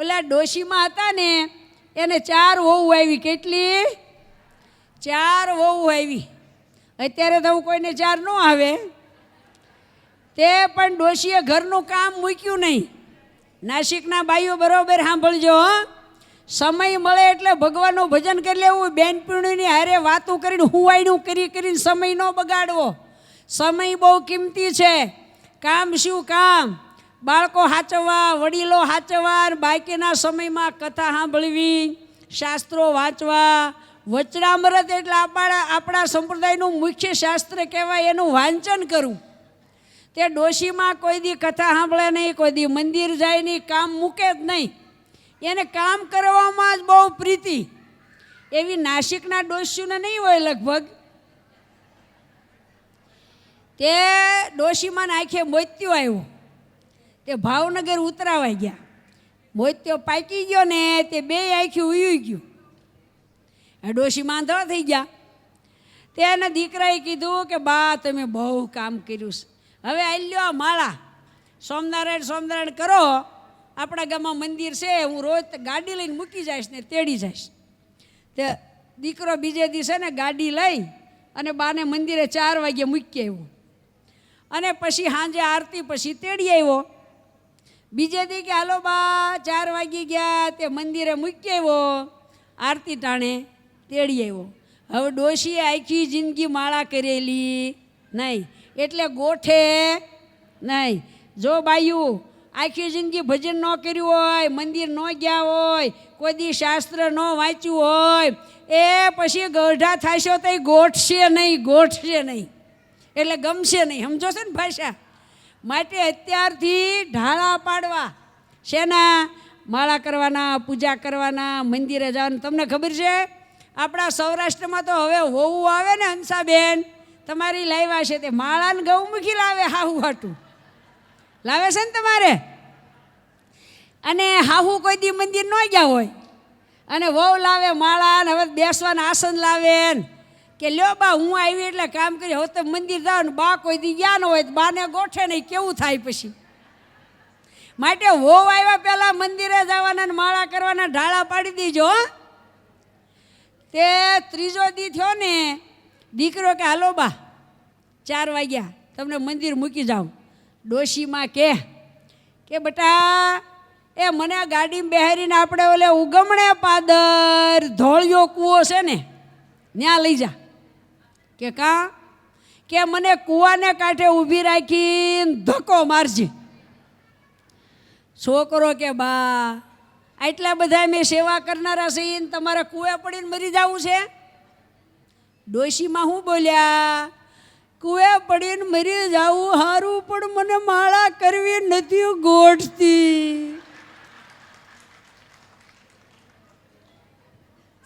ઓલા ડોશીમાં હતા ને, એને ચાર વહુ આવી. કેટલી? ચાર વહુ આવી. અત્યારે તો કોઈને ચાર ન આવે. તે પણ ડોશીએ ઘરનું કામ મૂક્યું નહીં. નાસિકના બાઈઓ બરાબર સાંભળજો, હો. સમય મળે એટલે ભગવાનનું ભજન કરી લેવું બેનપીણીની હારે વાતો કરીને હુવાયનું કરી કરીને સમય ન બગાડવો. સમય બહુ કિંમતી છે. કામ શું કામ? બાળકો સાચવવા વડીલો સાચવવા બાકીના સમયમાં કથા સાંભળવી, શાસ્ત્રો વાંચવા. વચનામૃત એટલે આપણા આપણા સંપ્રદાયનું મુખ્ય શાસ્ત્ર કહેવાય, એનું વાંચન કરવું. તે ડોશીમાં કોઈ દી કથા સાંભળે નહીં, કોઈ દી મંદિર જાય નહીં, કામ મૂકે જ નહીં. એને કામ કરવામાં જ બહુ પ્રીતિ. એવી નાસિકના ડોશીઓને નહીં હોય લગભગ. તે ડોશીમાં આંખે મોત્યો આવ્યો. તે ભાવનગર ઉતરાવાઈ ગયા. મોત્યો પાકી ગયો ને, તે બે આંખી ઉયું ગયું. ડોશી માંધવા થઈ ગયા. તેને દીકરાએ કીધું કે, બા, તમે બહુ કામ કર્યું છે. હવે આલ્યો લ્યો આ માળા. સોમનારાયણ સોમનારાયણ કરો. આપણા ગામમાં મંદિર છે, હું રોજ ગાડી લઈને મૂકી જઈશ ને તેડી જઈશ. તે દીકરો બીજે દિવસે ને ગાડી લઈ અને બાને મંદિરે ચાર વાગે મૂકી આવ્યો. અને પછી સાંજે આરતી પછી તેડી આવ્યો. બીજે દી કે, હાલો બા, ચાર વાગી ગયા, તે મંદિરે મૂકી આવ્યો. આરતી ટાણે તેડી આવ્યો. હવે ડોશીએ આખી જિંદગી માળા કરેલી નહીં. એટલે ગોઠે નહીં. જો બાયું, આખી જિંદગી ભજન ન કર્યું હોય, મંદિર ન ગયા હોય, કોઈ દી શાસ્ત્ર ન વાંચ્યું હોય, એ પછી ગઢા થશો તો ગોઠશે નહીં ગોઠશે નહીં. એટલે ગમશે નહીં. સમજો છો ને ભાષા? માટે અત્યારથી ઢાળા પાડવા. શેના? માળા કરવાના, પૂજા કરવાના, મંદિરે જવાનું. તમને ખબર છે? આપણા સૌરાષ્ટ્રમાં તો હવે હોવું આવે ને હંસાબેન, તમારી લાવ્યા છે તે માળાને ગૌમુખી લાવે હાહુ હાટું. લાવે છે ને તમારે? અને હાહુ કોઈ દી મંદિર ન ગયા હોય. અને વહુ લાવે માળા ને હવે બેસવાના આસન લાવે ને. કે લ્યો બા, હું આવી એટલે કામ કરી, હવે તો મંદિર જાઓ ને બા કોઈ દી ગયા ન હોય તો બાને ગોઠે નહીં કેવું થાય પછી? માટે હોવ આવ્યા પહેલાં મંદિરે જવાના ને માળા કરવાના ઢાળા પાડી દીજો. તે ત્રીજો દી થયો ને, દીકરો કે, હાલો બા, ચાર વાગ્યા, તમને મંદિર મૂકી જાઉં. ડોશીમાં કે કે બટા, એ મને ગાડીમાં બેહારીને આપણે ઓલે ઉગમણે પાદર ધોળિયો કૂવો છે ને ત્યાં લઈ જા. કે કા? કે મને કૂવાને કાંઠે ઊભી રાખીને ધક્કો મારજે. છોકરો કે, બા, આટલા બધા મેં સેવા કરનારા છે તમારે કૂવે પડીને મરી જવું છે? ડોશીમાં હું બોલ્યા, કૂવે પડીને મરી જાવું સારું પણ મને માળા કરવી નથી ગોઠતી.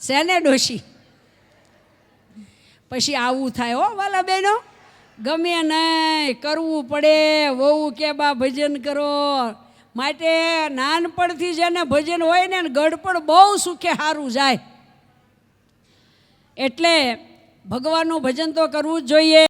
શેને ડોશી? પછી આવું થાય હો, વાલા બહેનો. ગમે નહીં કરવું પડે, વહુ કે બા ભજન કરો. માટે નાનપણથી જેને ભજન હોય ને ગડપણ બહુ સુખે સારું જાય. એટલે ભગવાનનું ભજન તો કરવું જ જોઈએ.